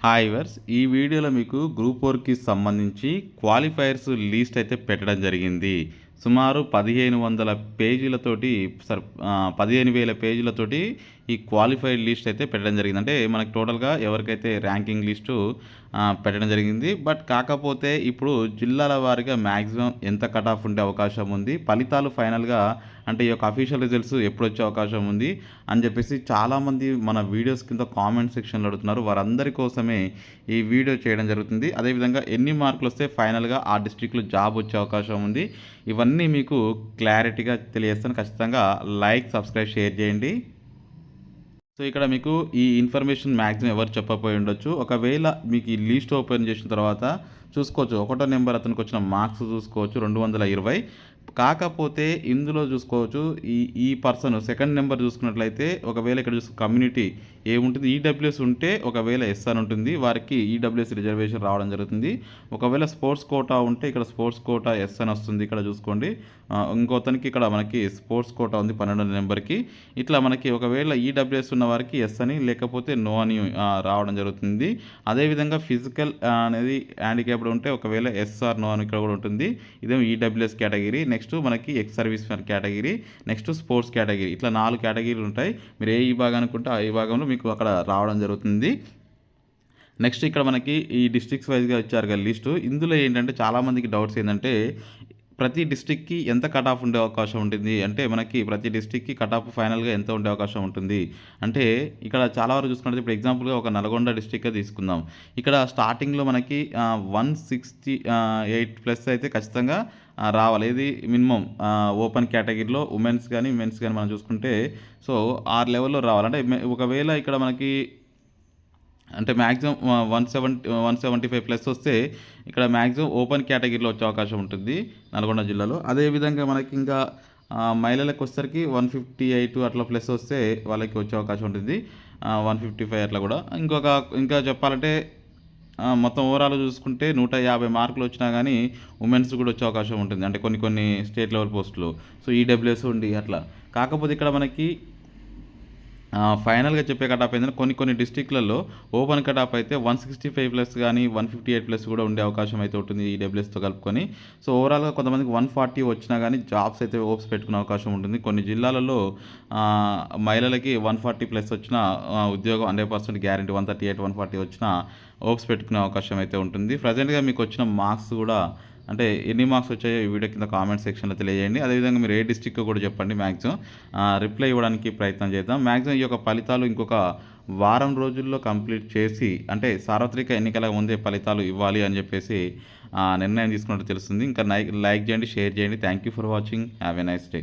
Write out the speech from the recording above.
Hi verse ఈ వీడియోలో మీకు గ్రూప్ ఫోర్కి సంబంధించి క్వాలిఫైయర్స్ లీస్ట్ అయితే పెట్టడం జరిగింది. సుమారు పదిహేను వందల పేజీలతోటి సర్ పదిహేను వేల పేజీలతోటి ఈ క్వాలిఫైడ్ లిస్ట్ అయితే పెట్టడం జరిగింది. అంటే మనకి టోటల్గా ఎవరికైతే ర్యాంకింగ్ లిస్టు పెట్టడం జరిగింది. బట్ కాకపోతే ఇప్పుడు జిల్లాల వారీగా మ్యాక్సిమం ఎంత కట్ ఆఫ్ ఉండే అవకాశం ఉంది. ఫలితాలు ఫైనల్గా అంటే ఈ యొక్క అఫీషియల్ రిజల్ట్స్ ఎప్పుడు వచ్చే అవకాశం ఉంది అని చెప్పేసి చాలామంది మన వీడియోస్ కింద కామెంట్ సెక్షన్లో అడుగుతున్నారు. వారందరి కోసమే ఈ వీడియో చేయడం జరుగుతుంది. అదేవిధంగా ఎన్ని మార్కులు వస్తే ఫైనల్గా ఆ డిస్ట్రిక్ట్లో జాబ్ వచ్చే అవకాశం ఉంది. ఇవన్నీ మీకు క్లారిటీగా తెలియజేస్తాను. ఖచ్చితంగా లైక్ సబ్స్క్రైబ్ షేర్ చేయండి. సో ఇక్కడ మీకు ఈ ఇన్ఫర్మేషన్ మ్యాక్సిమం ఎవరు చెప్పకపోయి ఉండొచ్చు. ఒకవేళ మీకు ఈ లిస్ట్ ఓపెన్ చేసిన తర్వాత చూసుకోవచ్చు. ఒకటో నెంబర్ అతనికి వచ్చిన మార్క్స్ చూసుకోవచ్చు. రెండు వందల ఇరవై. కాకపోతే ఇందులో చూసుకోవచ్చు ఈ ఈ పర్సన్ సెకండ్ నెంబర్ చూసుకున్నట్లయితే ఒకవేళ ఇక్కడ చూసుకు కమ్యూనిటీ ఏముంటుంది ఈడబ్ల్యూఎస్ ఉంటే ఒకవేళ ఎస్ అని ఉంటుంది వారికి ఈడబ్ల్యూఎస్ రిజర్వేషన్ రావడం జరుగుతుంది. ఒకవేళ స్పోర్ట్స్ కోటా ఉంటే ఇక్కడ స్పోర్ట్స్ కోటా ఎస్ అని వస్తుంది ఇక్కడ చూసుకోండి. ఇంకోతనికి ఇక్కడ మనకి స్పోర్ట్స్ కోటా ఉంది పన్నెండు నెంబర్కి. ఇట్లా మనకి ఒకవేళ ఈడబ్ల్యూఎస్ ఉన్న వారికి ఎస్ అని లేకపోతే నో అని రావడం జరుగుతుంది. అదేవిధంగా ఫిజికల్ అనేది హ్యాండిక్యాప్డ్ ఉంటే ఒకవేళ ఎస్ఆర్ నో అని ఇక్కడ కూడా ఉంటుంది. ఇదేమో ఈడబ్ల్యూఎస్ కేటగిరీ. నెక్స్ట్ మనకి ex serviceman category next sports category ఇట్లా నాలుగు కేటగిరీలు ఉంటాయి. మీరు ఏ విభాగానికి ఆ విభాగంలో మీకు అక్కడ రావడం జరుగుతుంది. నెక్స్ట్ ఇక్కడ మనకి ఈ డిస్ట్రిక్ట్స్ వైజ్గా ఇచ్చారు కదా లిస్టు. ఇందులో ఏంటంటే చాలామందికి డౌట్స్ ఏంటంటే ప్రతి డిస్టిక్కి ఎంత కట్ ఆఫ్ ఉండే అవకాశం ఉంటుంది? అంటే మనకి ప్రతి డిస్టిక్కి కట్ ఆఫ్ ఫైనల్గా ఎంత ఉండే అవకాశం ఉంటుంది? అంటే ఇక్కడ చాలా వరకు చూసుకుంటే ఇప్పుడు ఎగ్జాంపుల్గా ఒక నల్గొండ డిస్టిక్గా తీసుకుందాం. ఇక్కడ స్టార్టింగ్లో మనకి వన్ సిక్స్టీ ఎయిట్ ప్లస్ అయితే ఖచ్చితంగా రావాలి. ఇది మినిమం ఓపెన్ కేటగిరీలో ఉమెన్స్ కానీ మెన్స్ కానీ మనం చూసుకుంటే సో ఆరు లెవెల్లో రావాలి. అంటే ఒకవేళ ఇక్కడ మనకి అంటే maximum one seventy one seventy five plus వస్తే ఇక్కడ మ్యాక్సిమం ఓపెన్ కేటగిరీలో వచ్చే అవకాశం ఉంటుంది నల్గొండ జిల్లాలో. అదేవిధంగా మనకి ఇంకా మహిళలకు వచ్చేసరికి వన్ ఫిఫ్టీ ఎయిట్ అట్లా ప్లస్ వస్తే వాళ్ళకి వచ్చే అవకాశం ఉంటుంది. వన్ ఫిఫ్టీ ఫైవ్ అట్లా కూడా. ఇంకొక ఇంకా చెప్పాలంటే మొత్తం ఓవరాల్ చూసుకుంటే నూట యాభై మార్కులు వచ్చినా కానీ ఉమెన్స్ కూడా వచ్చే అవకాశం ఉంటుంది. అంటే కొన్ని కొన్ని స్టేట్ లెవెల్ పోస్టులు సో ఈడబ్ల్యూఎస్ ఉండి అట్లా. కాకపోతే ఇక్కడ మనకి ఫైనల్గా చెప్పే కటాప్ ఏంటంటే కొన్ని కొన్ని డిస్టిక్లలో ఓపెన్ కటాప్ అయితే వన్ సిక్స్టీ ఫైవ్ ప్లస్ కానీ వన్ ఫిఫ్టీ ఎయిట్ ప్లస్ కూడా ఉండే అవకాశం అయితే ఉంటుంది ఈ డబ్ల్యూఎస్తో కలుపుకొని. సో ఓవరాల్గా కొంతమందికి వన్ ఫార్టీ వచ్చినా కానీ జాబ్స్ అయితే ఓప్స్ పెట్టుకునే అవకాశం ఉంటుంది. కొన్ని జిల్లాలలో మహిళలకి వన్ ఫార్టీ ప్లస్ వచ్చిన ఉద్యోగం hundred percent guarantee one thirty eight one forty వచ్చిన ఓప్స్ పెట్టుకునే అవకాశం అయితే ఉంటుంది. ప్రజెంట్గా మీకు వచ్చిన మార్క్స్ కూడా అంటే ఎన్ని మార్క్స్ వచ్చాయో ఈ వీడియో కింద కామెంట్ సెక్షన్లో తెలియజేయండి. అదేవిధంగా మీరు ఏ డిస్టిక్ కూడా చెప్పండి మ్యాక్సిమం రిప్లై ఇవ్వడానికి ప్రయత్నం చేద్దాం. మ్యాక్సిమం ఈ యొక్క ఫలితాలు ఇంకొక వారం రోజుల్లో కంప్లీట్ చేసి అంటే సార్వత్రిక ఎన్నికల ముందే ఫలితాలు ఇవ్వాలి అని చెప్పేసి ఆ, నిర్ణయం తీసుకున్నట్టు తెలుస్తుంది. ఇంకా లైక్ లైక్ చేయండి షేర్ చేయండి. Thank you for watching have a nice day